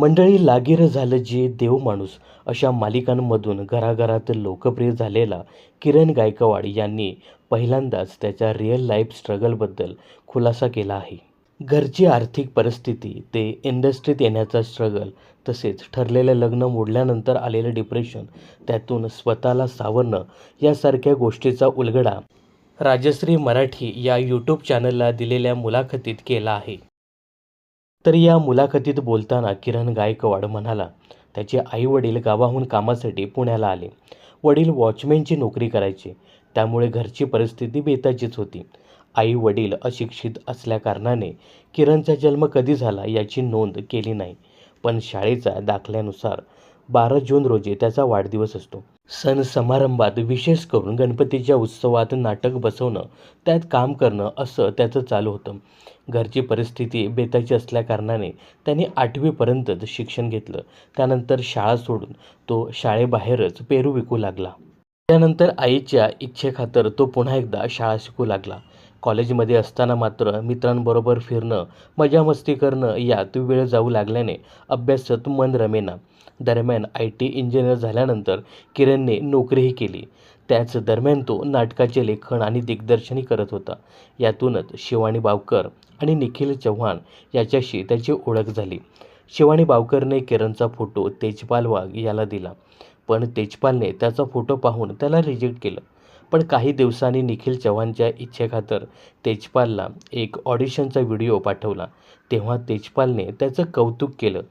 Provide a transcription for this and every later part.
मंडळी लागीर झालं जे देव माणूस अशा मालिकांमधून घराघरात लोकप्रिय झालेला किरण गायकवाड यांनी पहिल्यांदाच त्याच्या रिअल लाईफ स्ट्रगलबद्दल खुलासा केला आहे. घरची आर्थिक परिस्थिती ते इंडस्ट्रीत येण्याचा स्ट्रगल तसेच ठरलेलं लग्न मोडल्यानंतर आलेलं डिप्रेशन त्यातून स्वतःला सावरणं यासारख्या गोष्टीचा उलगडा राजश्री मराठी या यूट्यूब चॅनलला दिलेल्या मुलाखतीत केला आहे. तर या मुलाखतीत बोलताना किरण गायकवाड म्हणाला त्याचे आई वडील गावाहून कामासाठी पुण्याला आले. वडील वॉचमॅनची नोकरी करायचे. त्यामुळे घरची परिस्थिती बेताचीच होती. आई वडील अशिक्षित असल्याकारणाने किरणचा जन्म कधी झाला याची नोंद केली नाही. पण शाळेचा दाखल्यानुसार बारा जून रोजी त्याचा वाढदिवस असतो. सण समारंभात विशेष करून गणपतीच्या उत्सवात नाटक बसवणं त्यात काम करणं असं त्याचं चालू होतं. घरची परिस्थिती बेताची असल्याकारणाने त्याने आठवीपर्यंतच शिक्षण घेतलं. त्यानंतर शाळा सोडून तो शाळेबाहेरच पेरू विकू लागला. त्यानंतर आईच्या इच्छेखातर तो पुन्हा एकदा शाळा शिकू लागला. कॉलेजमध्ये असताना मात्र मित्रांबरोबर फिरणं मजामस्ती करणं यात वेळ जाऊ लागल्याने अभ्यासात मन रमेना. दरम्यान आय टी इंजिनियर झाल्यानंतर किरणने नोकरीही केली. त्याच दरम्यान तो नाटकाचे लेखन आणि दिग्दर्शनही करत होता. यातूनच शिवानी बावकर आणि निखिल चव्हाण याच्याशी त्याची ओळख झाली. शिवानी बावकरने किरणचा फोटो तेजपाल वाघ याला दिला. पण तेजपालने त्याचा फोटो पाहून त्याला रिजेक्ट केलं. पण काही दिवसांनी निखिल चव्हाणच्या इच्छेखातर तेजपालला एक ऑडिशनचा व्हिडिओ पाठवला. तेव्हा तेजपालने त्याचं कौतुक केलं.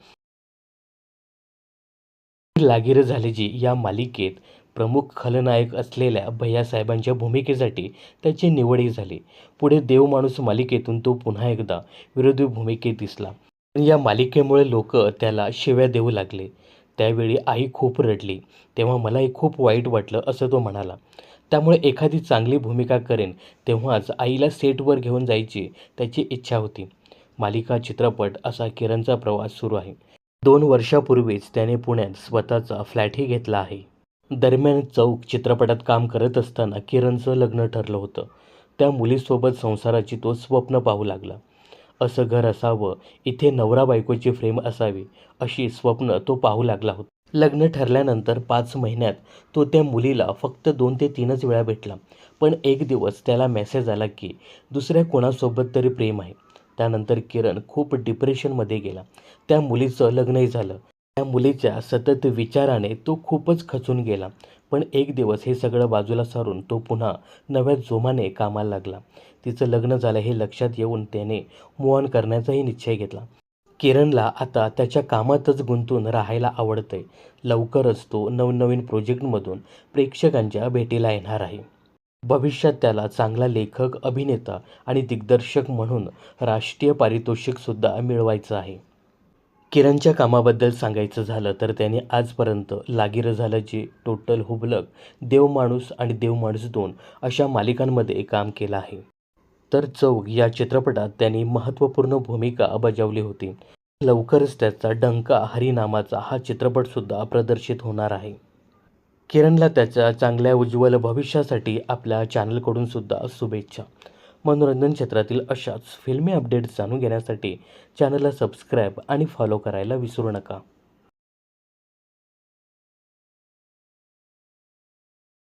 लागीर झालेजी या मालिकेत प्रमुख खलनायक असलेल्या भैयासाहेबांच्या भूमिकेसाठी त्याची निवडही झाली. पुढे देव माणूस मालिकेतून तो पुन्हा एकदा विरोधी भूमिकेत दिसला. पण या मालिकेमुळे लोक त्याला शिव्या देऊ लागले. त्यावेळी आई खूप रडली. तेव्हा मलाही खूप वाईट वाटलं असं तो म्हणाला. त्यामुळे एखादी चांगली भूमिका करेन तेव्हाच आईला सेटवर घेऊन जायची त्याची इच्छा होती. मालिका चित्रपट असा किरणचा प्रवास सुरू आहे. दोन वर्षापूर्वीच त्याने पुण्यात स्वतःचा फ्लॅटही घेतला आहे. दरम्यान चौक चित्रपटात काम करत असताना किरणचं लग्न ठरलं होतं. त्या मुलीसोबत संसाराची तो स्वप्न पाहू लागला. असं घर असावं इथे नवरा बायकोची फ्रेम असावी अशी स्वप्न तो पाहू लागला होता. लग्न ठरल्यानंतर पाच महिन्यात तो त्या मुलीला फक्त दोन ते तीनच वेळा भेटला. पण एक दिवस त्याला मेसेज आला की दुसऱ्या कोणासोबत तरी प्रेम आहे. त्यानंतर किरण खूप डिप्रेशनमध्ये गेला. त्या मुलीचं लग्नही झालं. त्या मुलीच्या सतत विचाराने तो खूपच खचून गेला. पण एक दिवस हे सगळं बाजूला सारून तो पुन्हा नव्या जोमाने कामाला लागला. तिचं लग्न झालं हे लक्षात येऊन त्याने मोहन करण्याचाही निश्चय घेतला. किरणला आता त्याच्या कामातच गुंतून राहायला आवडतंय. लवकरच तो नवनवीन प्रोजेक्टमधून प्रेक्षकांच्या भेटीला येणार आहे. भविष्यात त्याला चांगला लेखक अभिनेता आणि दिग्दर्शक म्हणून राष्ट्रीय पारितोषिकसुद्धा मिळवायचं आहे. किरणच्या कामाबद्दल सांगायचं झालं तर त्याने आजपर्यंत लागीर झालं जे टोटल हुबलक देव माणूस आणि देव माणूस दोन अशा मालिकांमध्ये काम केलं आहे. तर चौक या चित्रपटात त्यांनी महत्त्वपूर्ण भूमिका बजावली होती. लवकरच त्याचा डंका हरिनामाचा हा चित्रपटसुद्धा प्रदर्शित होणार आहे. किरणला त्याच्या चांगल्या उज्ज्वल भविष्यासाठी आपल्या चॅनलकडून सुद्धा शुभेच्छा. मनोरंजन क्षेत्रातील अशाच फिल्मी अपडेट्स जाणून घेण्यासाठी चॅनलला सबस्क्राईब आणि फॉलो करायला विसरू नका.